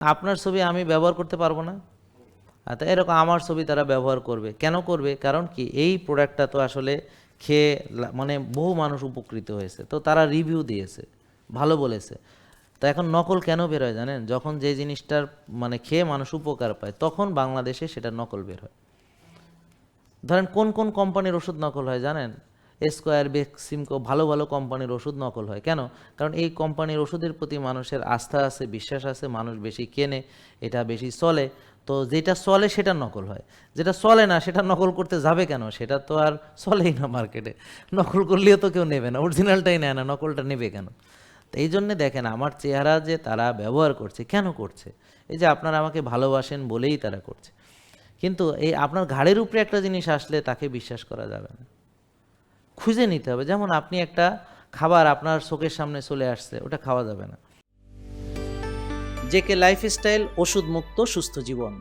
আপনার ছবি আমি ব্যবহার করতে পারব না? তা এরকম আমার ছবি তারা ব্যবহার করবে। কেন করবে? কারণ কি, এই প্রোডাক্টটা তো আসলে খেয়ে মানে বহু মানুষ উপকৃত হয়েছে। তো তারা রিভিউ দিয়েছে। ভালো বলেছে। তো এখন নকল কেন বের হয় জানেন? যখন যে জিনিসটার মানে খেয়ে মানুষ উপকার পায়, তখন বাংলাদেশে সেটা নকল বের হয়। ধরেন কোন কোন কোম্পানির ওষুধ নকল হয় জানেন? স্কোয়ার বেক্সিমকো ভালো ভালো কোম্পানির ওষুধ নকল হয়। কেন? কারণ এই কোম্পানির ওষুধের প্রতি মানুষের আস্থা আছে, বিশ্বাস আছে, মানুষ বেশি কেনে, এটা বেশি চলে। তো যেটা চলে সেটা নকল হয়। যেটা চলে না, সেটা নকল করতে যাবে কেন? সেটা তো আর চলেই না মার্কেটে। নকল করলেও তো কেউ নেবে না, অরিজিনালটাই নেয় না, নকলটা নেবে কেন? তো এই জন্যে দেখেন, আমার চেহারা যে তারা ব্যবহার করছে, কেন করছে? এই যে আপনারা আমাকে ভালোবাসেন বলেই তারা করছে। কিন্তু এই আপনার ঘাড়ের উপরে একটা জিনিস আসলে তাকে বিশ্বাস করা যাবে না। খুঁজে নিতে হবে। যেমন আপনি একটা খাবার আপনার চোখের সামনে চলে আসছে, ওটা খাওয়া যাবে না। জেকে লাইফস্টাইল ওষুধ মুক্ত সুস্থ জীবন।